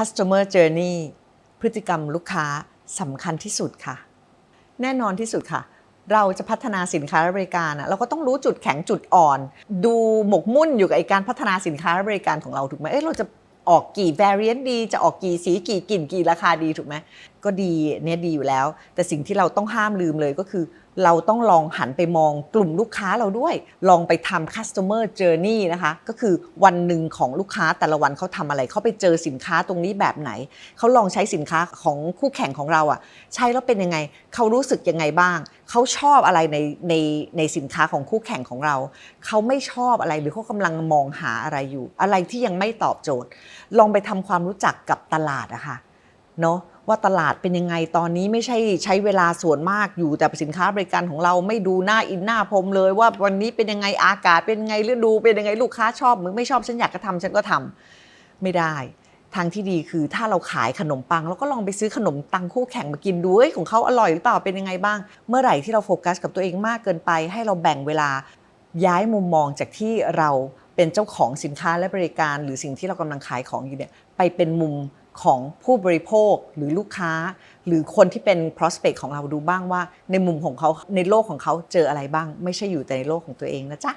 customer journey พฤติกรรมลูกค้าสำคัญที่สุดค่ะ แน่นอนที่สุดค่ะ เราจะพัฒนาสินค้าและบริการอะเราก็ต้องรู้จุดแข็งจุดอ่อน ดูหมกมุ่นอยู่กับไอการพัฒนาสินค้าและบริการของเราถูกไหมเอ้ยเราจะออกกี่ variant ดี จะออกกี่สีกี่กลิ่นกี่ราคาดีถูกไหมก็ดีเนี่ยดีอยู่แล้ว แต่สิ่งที่เราต้องห้ามลืมเลยก็คือ เราต้องลองหันไปมองกลุ่มลูกค้าเราด้วย ลองไปทำ customer journey นะคะ ก็คือวันหนึ่งของลูกค้าแต่ละวันเขาทำอะไรเขาไปเจอสินค้าตรงนี้แบบไหน เขาลองใช้สินค้าของคู่แข่งของเราอะ่ะ ใช้แล้วเป็นยังไง เขารู้สึกยังไงบ้าง เขาชอบอะไรในในในสินค้าของคู่แข่งของเรา เขาไม่ชอบอะไรหรือเขากำลังมองหาอะไรอยู่ อะไรที่ยังไม่ตอบโจทย์ ลองไปทำความรู้จักกับตลาดอะค่ะ เนาะว่าตลาดเป็นยังไงตอนนี้ไม่ใช่ใช้เวลาส่วนมากอยู่แต่สินค้าบริการของเราไม่ดูหน้าอินหน้าพรมเลย ว่าวันนี้เป็นยังไงอากาศเป็นยังไงฤดูเป็นยังไงลูกค้าชอบมึงไม่ชอบฉันอยากจะทำฉันก็ทำไม่ได้ ทางที่ดีคือถ้าเราขายขนมปังเราก็ลองไปซื้อขนมตังคู่แข่งมากินดูเอ้ยของเขาอร่อยหรือเปล่าเป็นยังไงบ้าง เมื่อไหร่ที่เราโฟกัสกับตัวเองมากเกินไป ให้เราแบ่งเวลาย้ายมุมมองจากที่เรา เป็นเจ้าของสินค้าและบริการ หรือสิ่งที่เรากำลังขายของอยู่เนี่ยไปเป็นมุมของผู้บริโภคหรือลูกค้า หรือคนที่เป็น prospect ของเราดูบ้างว่า ในมุมของเขาในโลกของเขาเจออะไรบ้าง ไม่ใช่อยู่แต่ในโลกของตัวเองนะจ๊ะ